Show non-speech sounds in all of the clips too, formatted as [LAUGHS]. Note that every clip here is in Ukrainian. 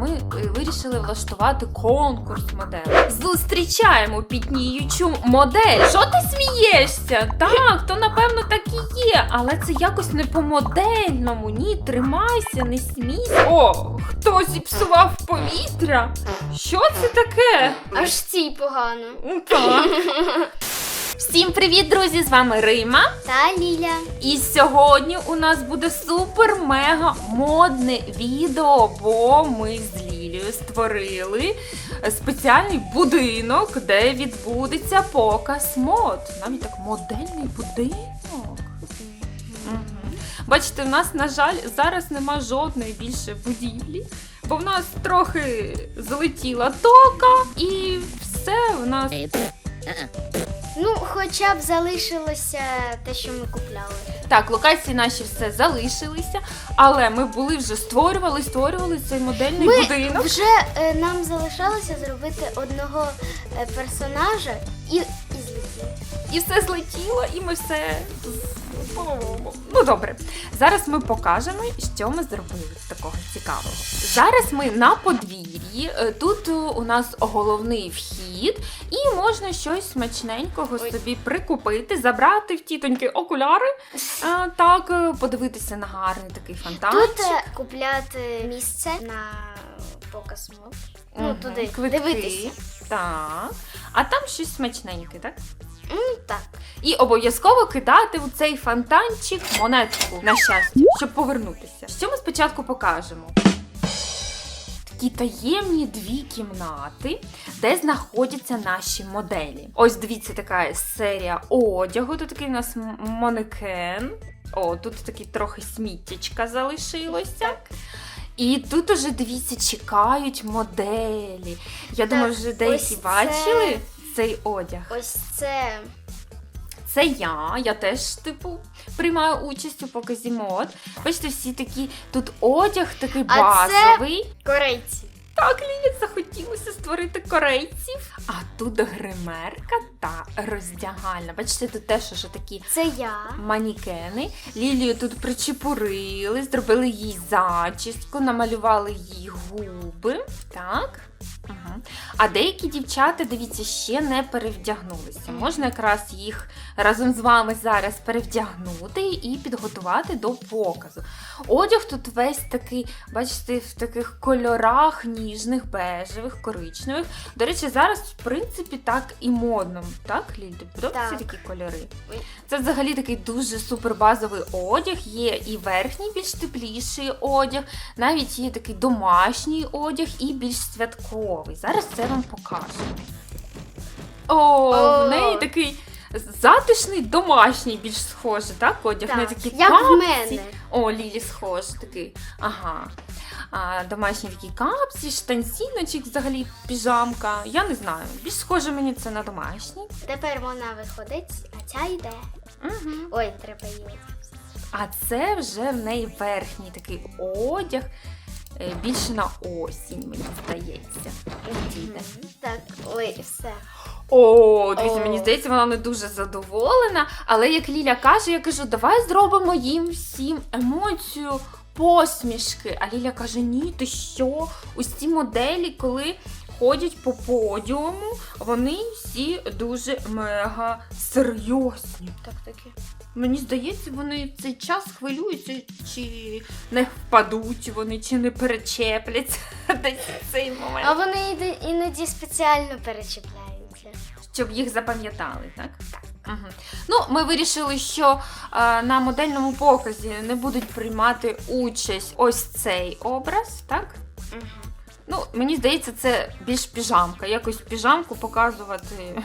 ми е, вирішили влаштувати конкурс моделей. Зустрічаємо пітніючу модель. Що ти смієшся? Так, то напевно так і є, але це якось не по модельному. Ні, тримайся, не смійся. О, хто зіпсував повітря? Що це таке? Аж цій погано. Так. [LAUGHS] Всім привіт, друзі! З вами Рима. Та Ліля. І сьогодні у нас буде супер-мега модне відео, бо ми з Лілією створили спеціальний будинок, де відбудеться показ мод. Навіть так модельний будинок. Бачите, в нас, на жаль, зараз нема жодної більше будівлі, бо в нас трохи злетіла тока, і все в нас Ну, хоча б залишилося те, що ми купляли. Так, локації наші все залишилися, але ми були вже створювали, створювали цей модельний Ми будинок. вже е, нам залишалося зробити одного е, персонажа і, і злетіли. І все злетіло, і ми все. Ну добре, зараз ми покажемо, що ми зробили такого цікавого. Зараз ми на подвір'ї. е, Тут у нас головний вхід, і можна щось смачненького Ой. собі прикупити, забрати в тітоньки окуляри, е, так, е, подивитися на гарний такий фонтанчик. Тут купляти місце на показ мод. Ну, Мгм, туди квитки. дивитися. Так. А там щось смачненьке, так? Ну, так. І обов'язково кидати у цей фонтанчик монетку на щастя, щоб повернутися. Що ми спочатку покажемо? Такі таємні дві кімнати, де знаходяться наші моделі. Ось дивіться, така серія одягу. Тут такий у нас манекен. О, тут такий трохи сміттячка залишилося. Так. І тут уже дивіться, чекають моделі. Я думаю, вже деякі бачили цей одяг. Ось це. Це я, я теж, типу, приймаю участь у показі мод. Бачите, всі такі, тут одяг такий А це- Корейці. Так, Лілі захотілося створити корейців. А тут гримерка та роздягальна. Бачите, тут теж уже такі Це я. манікени. Лілію тут причепурили, зробили їй зачіску, намалювали їй губи. Так. А деякі дівчата, дивіться, ще не перевдягнулися. Можна якраз їх разом з вами зараз перевдягнути і підготувати до показу. Одяг тут весь такий, бачите, в таких кольорах ніжних, бежевих, коричневих. До речі, зараз, в принципі, так і модно. Так, Ліль, подобаються Так. такі кольори? Це взагалі такий дуже супербазовий одяг. Є і верхній, більш тепліший одяг, навіть є такий домашній одяг і більш святковий. Зараз це вам покажу. О, в неї такий затишний домашній, більш схожий, так? Одяг Так, не такі як в капці. мене. О, Лілі схож такий. Ага. А, домашні такі капці, штансіночок, взагалі піжамка. Я не знаю. Більш схоже мені це на домашній. Тепер вона виходить, а ця йде. Угу. Ой, треба її. А це вже в неї верхній такий одяг. Е, Більше на осінь, мені здається. Діде. Так, ой, все. О, дивіться, мені здається, вона не дуже задоволена. Але як Ліля каже, я кажу, давай зробимо їм всім емоцію посмішки. А Ліля каже: ні, ти що? Ось ці моделі, коли ходять по подіуму, вони всі дуже мега серйозні. Так таки. Мені здається, вони в цей час хвилюються, чи не впадуть вони, чи не перечепляться [LAUGHS] десь в цей момент. А вони іде- іноді спеціально перечіпляються. щоб їх запам'ятали, так? Угу. Ну, ми вирішили, що е, на модельному показі не будуть приймати участь ось цей образ, так? Ну, мені здається, це більш піжамка. Якось піжамку показувати.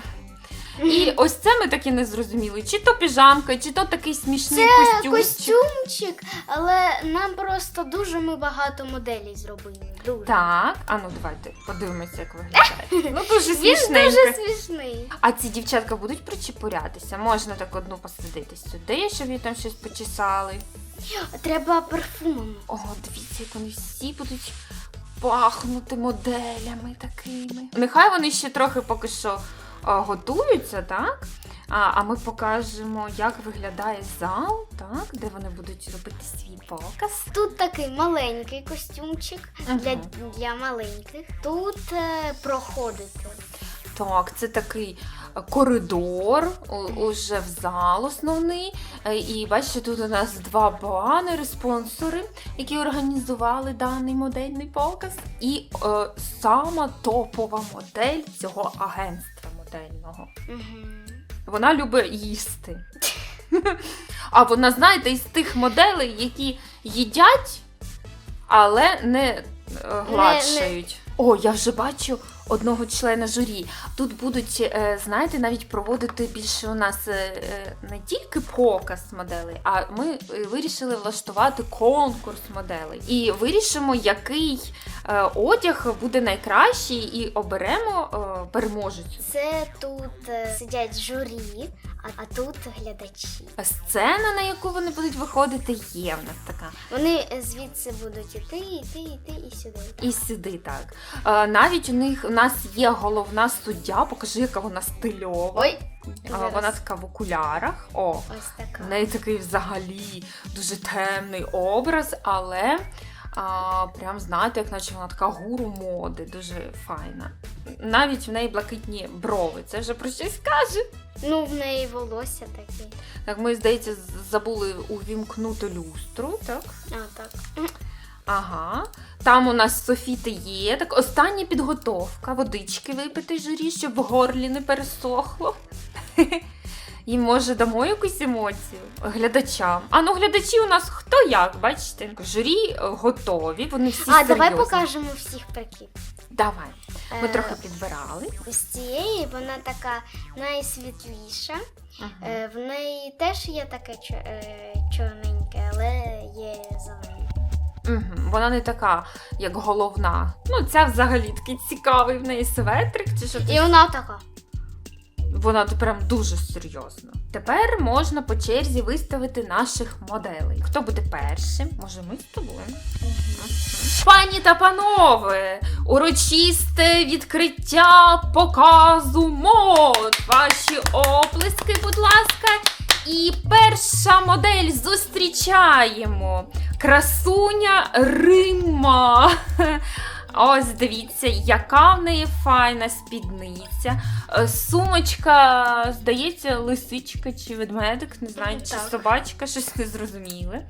І ось це ми таки не зрозуміли. Чи то піжамка, чи то такий смішний Це костюмчик. костюмчик, але нам просто дуже ми багато моделей зробили. Дуже. Так, а ну давайте подивимося, як виглядає. Ну, дуже Він смішненько. дуже смішний. А ці дівчатка будуть причепурятися? Можна так одну посадити сюди, щоб їй там щось почесали. Треба парфумом. О, дивіться, як вони всі будуть пахнути моделями такими. Нехай вони ще трохи поки що готуються, так? А, а ми покажемо, як виглядає зал, так, де вони будуть робити свій показ. Тут такий маленький костюмчик для, для маленьких. Тут е, проходити. Так, це такий е, коридор, уже в зал основний. Е, І бачите, тут у нас два банери, спонсори, які організували даний модельний показ. І е, сама топова модель цього агентства модельного. Угу. Вона любить їсти. А вона, знаєте, із тих моделей, які їдять, але не е, гладшають. О, я вже бачу одного члена журі. Тут будуть, е, знаєте, навіть проводити більше у нас е, не тільки показ моделей, а ми вирішили влаштувати конкурс моделей. І вирішимо, який одяг буде найкращий, і оберемо е, переможецю. Це тут е, сидять журі, а, тут глядачі. Сцена, на яку вони будуть виходити, є в нас така. Вони е, звідси будуть іти, іти, іти і сюди. І сюди так. Е, навіть у них у нас є головна суддя. Покажи, яка вона стильова. Ой, зараз. вона така в окулярах. О, ось така. в неї такий взагалі дуже темний образ, але а, прям знаєте, як наче вона така гуру моди, дуже файна. Навіть в неї блакитні брови. Це вже про щось каже. Ну, в неї волосся таке. Так, ми, здається, забули увімкнути люстру, так? А, так. Ага. Там у нас Софіти є. Так, остання підготовка. Водички випити журі, щоб в горлі не пересохло. І може дамо якусь емоцію глядачам. А ну глядачі у нас хто як, бачите? Журі е, готові, вони всі А, давай покажемо всіх прикид. Давай. Ми Е, трохи підбирали. З цієї вона така найсвітліша. Ага. Е, В неї теж є таке е, чорненьке, але є зелене. Угу. Вона не така, як головна. Ну, ця взагалі такий цікавий в неї светрик, чи що І вона така. Вона тут прям дуже серйозна. Тепер можна по черзі виставити наших моделей. Хто буде першим? Може, ми з тобою? Пані та панове, урочисте відкриття показу мод. Ваші оплески, будь ласка. І перша модель зустрічаємо. Красуня Рима. Ось дивіться, яка в неї файна спідниця. Е, Сумочка, здається, лисичка чи ведмедик, не знаю, чи Так. собачка, щось не зрозуміле.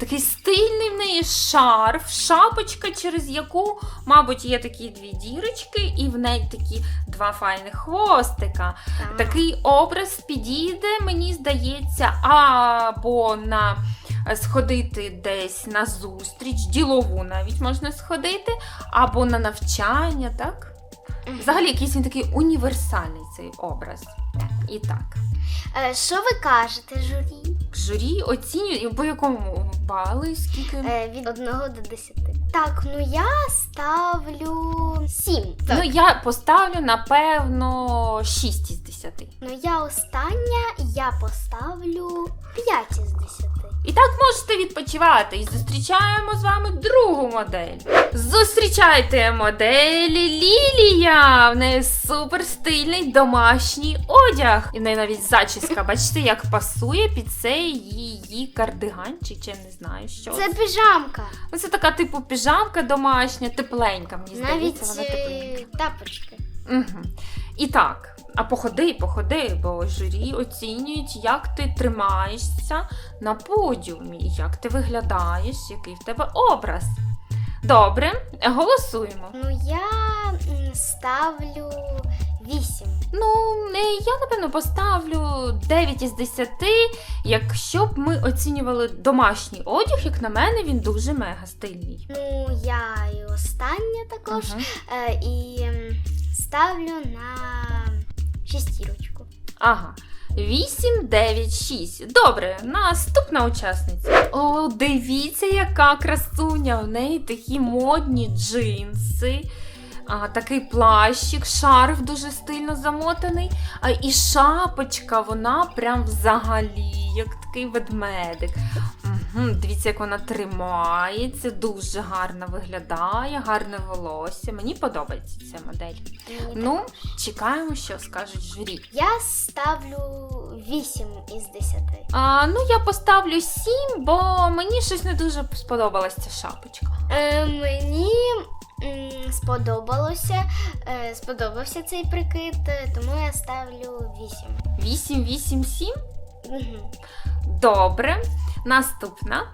Такий стильний в неї шарф, шапочка, через яку, мабуть, є такі дві дірочки, і в неї такі два файних хвостика. Так. Такий образ підійде, мені здається, або на сходити десь на зустріч, ділову навіть можна сходити, або на навчання, так? Взагалі, якийсь він такий універсальний цей образ. І так. Е, Що ви кажете, журі? Журі оцінює по якому бали, скільки. Е, Від 1 до 10. Так, ну я ставлю 7. Ну, я поставлю, напевно, 6 із 10. Ну я остання, я поставлю 5 із 10. І так можете відпочивати. І зустрічаємо з вами другу модель. Зустрічайте модель Лілія. В неї супер стильний домашній одяг. І в неї навіть зачіска. Бачите, як пасує під цей її кардиганчик, чи не знаю що. Це піжамка. Ну, Це така типу піжамка домашня, тепленька. Мені Навіть здається, вона тепленька. е, тапочки. Угу. І так, а походи, походи, бо журі оцінюють, як ти тримаєшся на подіумі, як ти виглядаєш, який в тебе образ. Добре, голосуємо. Ну я ставлю 8. Ну, е, я напевно поставлю 9 із 10, якщо б ми оцінювали домашній одяг, як на мене, він дуже мега стильний. Ну я і остання також. Е, і ставлю на шестірочку. Ага. 8, 9, 6. Добре, наступна учасниця. О, дивіться, яка красуня. В неї такі модні джинси. А, такий плащик, шарф дуже стильно замотаний. А, і шапочка, вона прям взагалі, як такий ведмедик. Дивіться, як вона тримається, дуже гарно виглядає, гарне волосся. Мені подобається ця модель. Мені Ну, чекаємо, що скажуть журі. Я ставлю 8 із 10. А, ну, я поставлю 7, бо мені щось не дуже сподобалась ця шапочка. Е, мені сподобалося, е, сподобався цей прикид, е, тому я ставлю 8. 8, 8, 7. Угу. Добре. Наступна.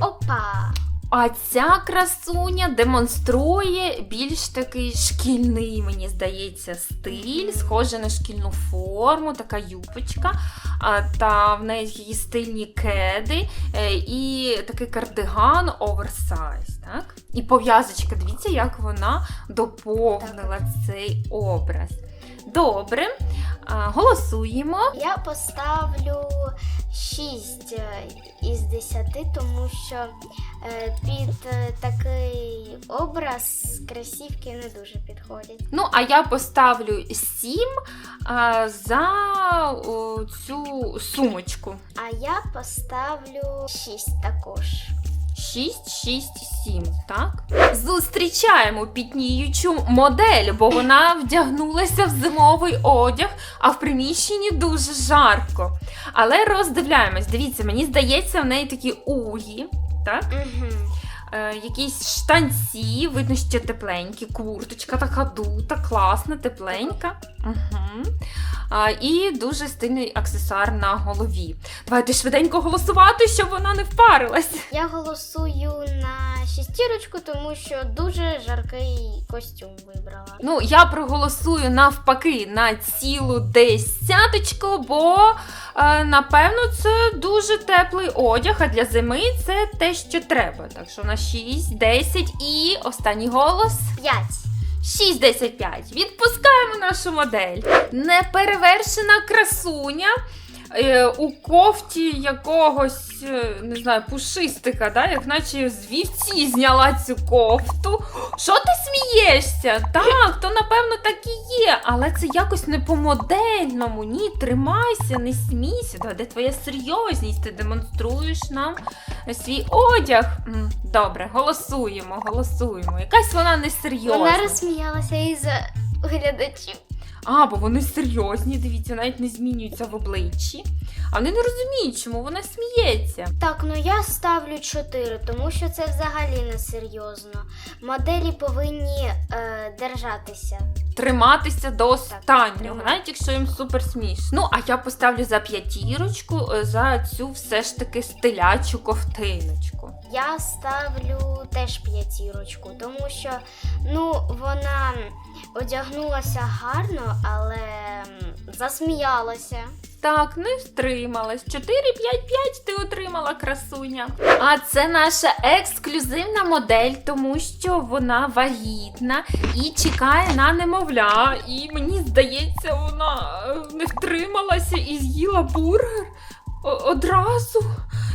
Опа! А ця красуня демонструє більш такий шкільний, мені здається, стиль, схоже на шкільну форму, така юбочка. А, та в неї стильні кеди е, і такий кардиган оверсайз. Так? І пов'язочка, дивіться, як вона доповнила цей образ. Добре, голосуємо. Я поставлю 6 е, із 10, тому що е, під е, такий образ красівки не дуже підходять. Ну, а я поставлю 7 за цю сумочку. А я поставлю 6 також. 6, 6, 7, так? Зустрічаємо пітніючу модель, бо вона вдягнулася в зимовий одяг, а в приміщенні дуже жарко. Але роздивляємось, дивіться, мені здається, в неї такі угі, так? Угу. Е, якісь штанці, видно, що тепленькі, курточка така дута, класна, тепленька. Угу. І дуже стильний аксесуар на голові. Давайте швиденько голосувати, щоб вона не впарилась. Я голосую на шістірочку, тому що дуже жаркий костюм вибрала. Ну, я проголосую навпаки на цілу десяточку, бо е, напевно це дуже теплий одяг, а для зими це те, що треба. Так що на 6, 10 і останній голос. 5. 6, 10, 5. Відпускаємо нашу модель. Неперевершена красуня. Е, У кофті якогось, е, не знаю, пушистика, да? як наче з вівці зняла цю кофту. Що ти смієшся? Так, то напевно так і є, але це якось не по-модельному. Ні, тримайся, не смійся. Да, де твоя серйозність? Ти демонструєш нам свій одяг. Добре, голосуємо, голосуємо. Якась вона несерйозна. Вона розсміялася із глядачів. А, бо вони серйозні, дивіться, навіть не змінюються в обличчі. А вони не розуміють, чому вона сміється. Так, ну я ставлю 4, тому що це взагалі не серйозно. Моделі повинні е, держатися. Триматися до останнього, тримати. навіть якщо їм супер смішно. Ну, а я поставлю за п'ятірочку е, за цю все ж таки стилячу ковтиночку. Я ставлю теж п'ятірочку, тому що ну, вона одягнулася гарно, але засміялася. Так, не втрималась. 4, 5, 5 ти отримала красуня. А це наша ексклюзивна модель, тому що вона вагітна і чекає на немовля. І мені здається, вона е, не втрималася і з'їла бургер одразу.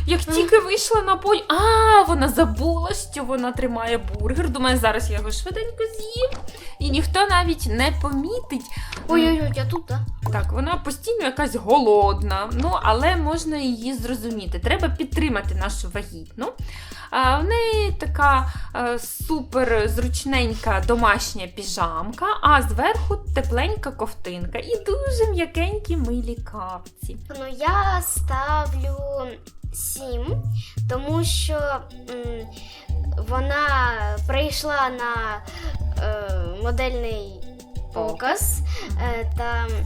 Як тільки вийшла на полі. А, вона забула, що вона тримає бургер. Думаю, зараз я його швиденько з'їм. І ніхто навіть не помітить. Ой-ой-ой, я тут, так? Так, вона постійно якась голодна, ну але можна її зрозуміти. Треба підтримати нашу вагітну. А, в неї така е, супер зручненька домашня піжамка, а зверху тепленька ковтинка і дуже м'якенькі милі капці. Ну, я ставлю 7, тому що м, вона прийшла на е, модельний показ е, та м,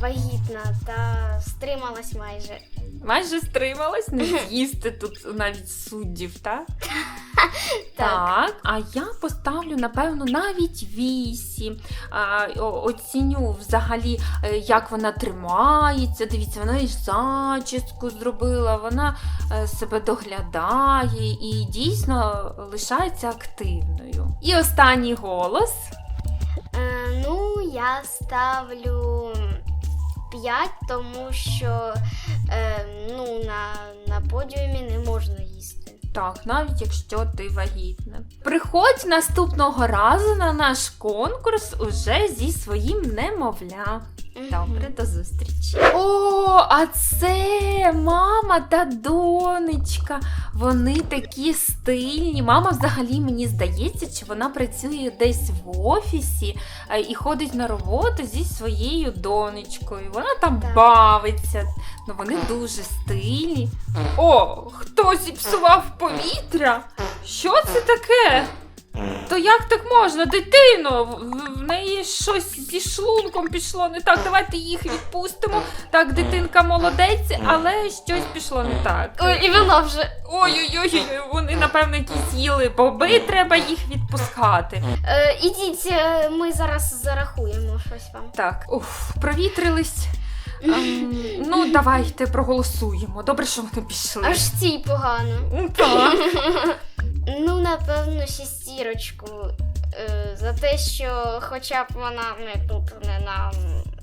вагітна та стрималась майже. Майже стрималась, не з'їсти тут навіть суддів, [LAUGHS] так? Так. А я поставлю, напевно, навіть вісім. Оціню взагалі, е, як вона тримається. Дивіться, вона і зачіску зробила, вона е, себе доглядає і дійсно лишається активною. І останній голос. Е, ну, я ставлю 5, тому що е, ну, на, на подіумі не можна їсти. Так, навіть якщо ти вагітна. Приходь наступного разу на наш конкурс уже зі своїм немовля. Добре, до зустрічі. О, а це мама та донечка. Вони такі стильні. Мама взагалі мені здається, чи вона працює десь в офісі е, і ходить на роботу зі своєю донечкою. Вона там Так. бавиться. Ну вони дуже стильні. О, хтось зіпсував повітря. Що це таке? То як так можна, дитино? В, в неї щось зі шлунком пішло не так. Давайте їх відпустимо. Так, дитинка молодець, але щось пішло не так. Ой, і вона вже. Ой-ой-ой, вони, напевно, якісь їли боби, треба їх відпускати. Е, ідіть, е, ми зараз зарахуємо щось вам. Так, уф, провітрились. Ем, ну, давайте проголосуємо. Добре, що вони пішли. Аж цій погано. Ну, Так. [LAUGHS] Ну, напевно, шістірочку. Е, за те, що хоча б вона не тут не нам.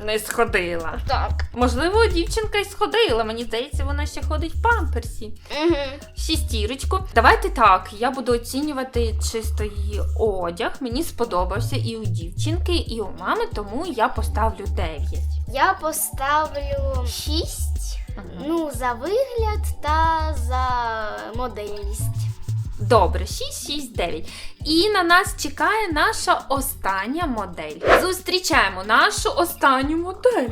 Не сходила. Так. Можливо, дівчинка й сходила. Мені здається, вона ще ходить в памперсі. Угу. Шістірочку. Давайте так. Я буду оцінювати чисто її одяг. Мені сподобався і у дівчинки, і у мами, тому я поставлю 9. Я поставлю 6. Ну, за вигляд та за модельність. Добре, 6, 6, 9. І на нас чекає наша остання модель. Зустрічаємо нашу останню модель.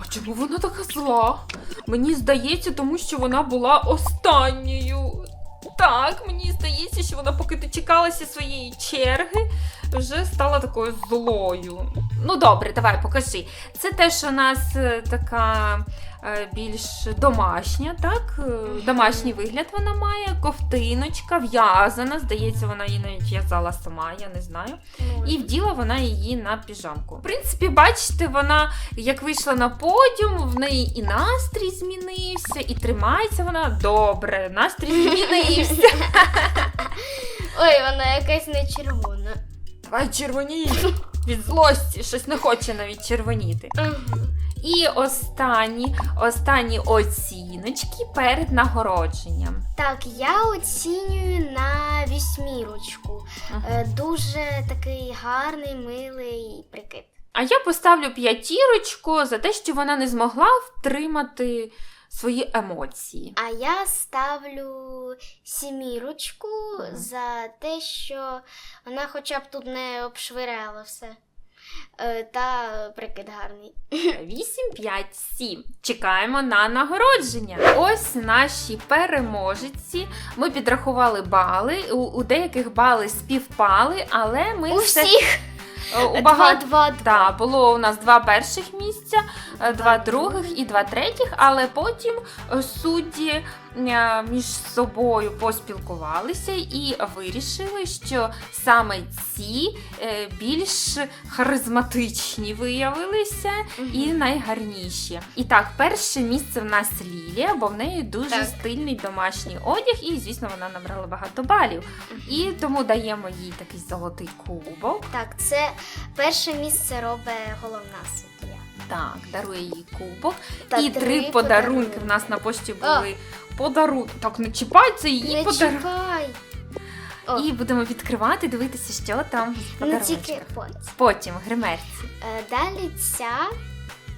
А чому вона така зла? Мені здається, тому що вона була останньою. Так, мені здається, що вона, поки дочекалася своєї черги, вже стала такою злою. Ну добре, давай покажи. Це теж у нас е, така більш домашня, так? Е, Домашній вигляд вона має, ковтиночка, в'язана. Здається, вона її навіть в'язала сама, я не знаю. І вділа вона її на піжамку. В принципі, бачите, вона як вийшла на подіум, в неї і настрій змінився, і тримається вона добре. Настрій змінився. [LAUGHS] Ой, вона якась не червона. Давай червоній. Від злості щось не хоче навіть червоніти. Угу. І останні, останні оціночки перед нагородженням. Так, я оцінюю на вісьмірочку. Е, дуже такий гарний, милий прикид. А я поставлю п'ятірочку за те, що вона не змогла втримати свої емоції. А я ставлю сімірочку за те, що вона хоча б тут не обшвиряла все. Е, Та прикид гарний. 8, 5, 7. Чекаємо на нагородження. Ось наші переможці. Ми підрахували бали. У, у деяких бали співпали, але ми У все- всіх Е, у два, багато. два, два. Так, було у нас два перших місця, е, два других і два третіх, але потім е, судді між собою поспілкувалися і вирішили, що саме ці е, більш харизматичні виявилися і найгарніші. І так, перше місце в нас Лілія, бо в неї дуже Так. стильний домашній одяг, і звісно, вона набрала багато балів. І тому даємо їй такий золотий кубок. Так, це перше місце робить головна суддя. Так, дарує їй кубок. Та і три подарунки. В нас на пошті були подарунки. Так, не чіпай, це її Не подарунки. чекай. О, І будемо відкривати, дивитися, що там в не подарунках. тільки потім. Потім гримерці. Е, Далі ця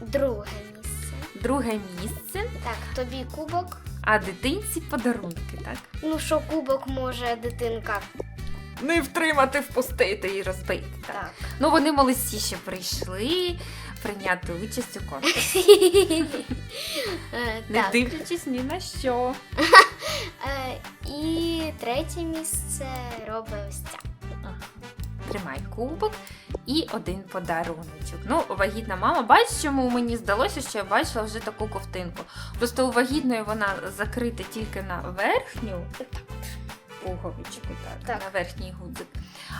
друге місце. Друге місце, Так, тобі кубок. а дитинці подарунки, так? Ну що кубок може дитинка? Не втримати, впустити і розбити. Так. Так. Ну вони молодці, що прийшли прийняти участь у конкурсі, Е, не дивлячись ні на що. [LAUGHS] Е, І третє місце робить ось ця. Тримай кубок і один подаруночок. Ну, вагітна мама, бачиш, чому мені здалося, що я бачила вже таку ковтинку. Просто у вагітної вона закрита тільки на верхню пуговичку, так, Так. на верхній гудзик.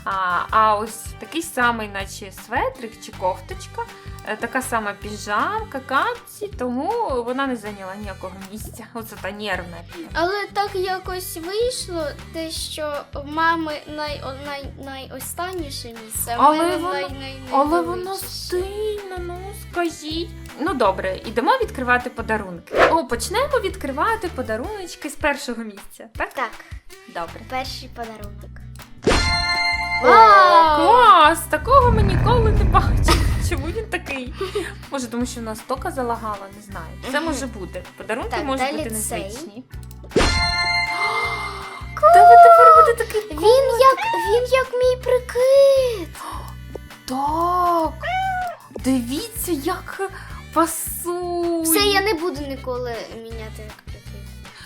А, а ось такий самий, наче светрик чи кофточка, е, така сама піжамка, капці, тому вона не зайняла ніякого місця. Оце та нервна. Але так якось вийшло, те, що в мами най, най, найостанніше місце, Але воно- най, най, Але вона найвеличніше. ну скажіть. Ну добре, ідемо відкривати подарунки. О, почнемо відкривати подаруночки з першого місця, так? Так, Добре. перший подарунок. Клас! Такого ми ніколи не бачили. чому він такий? Може, тому що в нас тока залагала, не знаю. Це Мгм. може бути. Подарунки Так, можуть далі бути цей. незвичні. Тебе тепер буде такий Він як він як мій прикид. Так. Дивіться, як пасує. Все, я не буду ніколи міняти як прикид.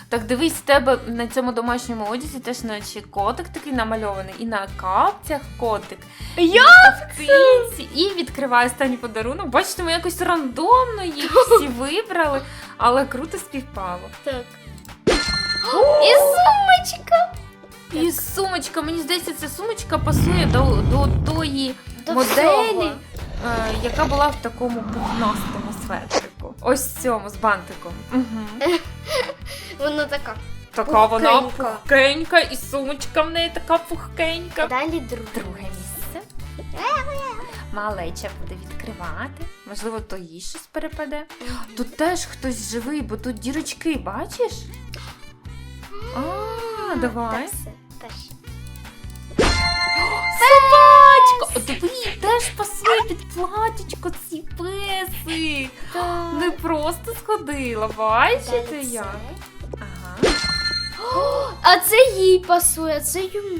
Так дивись, в тебе на цьому домашньому одязі теж наче котик такий намальований, і на капцях котик. Як? І відкриває останній подарунок. Бачите, ми якось рандомно їх всі [LAUGHS] вибрали, але круто співпало. Так. І сумочка. І сумочка, мені здається, ця сумочка пасує до, до тої До моделі, всього. е, яка була в такому пухнастому светрику. Ось цьому з бантиком. Угу. [LAUGHS] Вона така. Така вона Пухкенька. пухкенька, і сумочка в неї така пухкенька. Далі друге. Друге місце. Малеча буде відкривати. Можливо, то їй щось перепаде. Тут теж хтось живий, бо тут дірочки, бачиш? А, давай. Так, все. Перше. Собачка! О, Диви, теж пасує під платічко цей песик. Не просто сходила, бачите як? Ага. А це їй пасує, а це йому.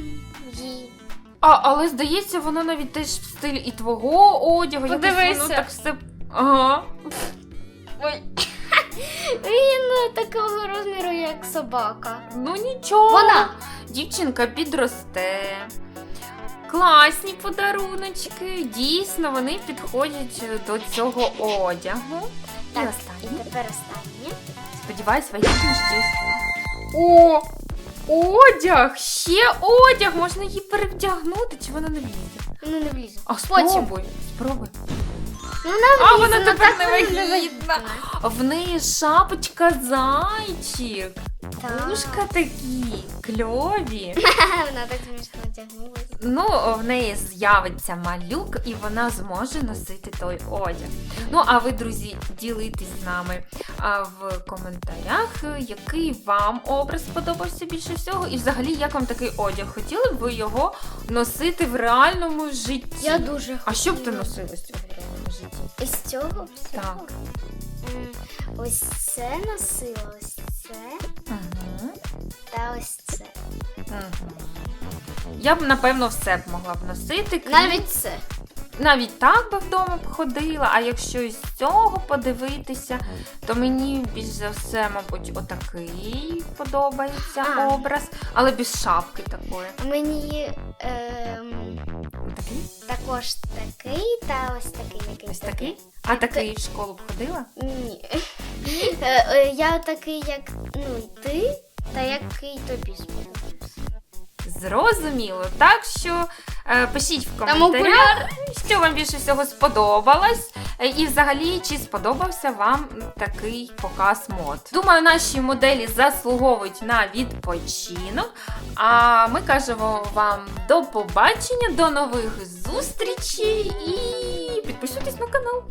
Їй. А, але здається, воно навіть теж в стилі і твого одягу. якось Подивися. Воно так все. Ага. Ой. [LAUGHS] Він е, такого розміру, як собака. Ну нічого. Вона. Дівчинка підросте. Класні подаруночки. Дійсно, вони підходять до цього одягу. І Так, і останнє. тепер останнє. Сподіваюсь, вагітні щось. О! Одяг! Ще одяг! Можна її перевдягнути, чи вона не влізе? Ну не влізе. А спробуй. Спробуй. Ну, А, влізе, вона ну, тепер так не вагітна. В неї шапочка зайчик. Так. Ушка такі кльові. [LAUGHS] Вона так смішно одягнулася. Ну, в неї з'явиться малюк, і вона зможе носити той одяг. Ну, а ви, друзі, ділитесь з нами а, в коментарях, який вам образ сподобався більше всього, і взагалі як вам такий одяг? Хотіли б ви його носити в реальному житті? Я дуже А що б ти хотіла. носила з цього в реальному житті? Із цього всього? Так. М, Ось це носила, ось це Угу. та ось це. Угу. Я б, напевно, все б могла б носити. крім- Навіть це. Навіть так би вдома б ходила, а якщо із цього подивитися, то мені більш за все, мабуть, отакий подобається А. образ, але без шапки такої. Мені ем, Отакий? також такий та ось такий який. Ось такий? А такий в школу б ходила? Ні. Е, е, Я такий, як ну, ти, та який тобі сподобався. Зрозуміло. Так що е, пишіть в коментарях, що вам більше всього сподобалось. Е, І взагалі, чи сподобався вам такий показ мод. Думаю, наші моделі заслуговують на відпочинок. А ми кажемо вам до побачення, до нових зустрічей і підписуйтесь на канал.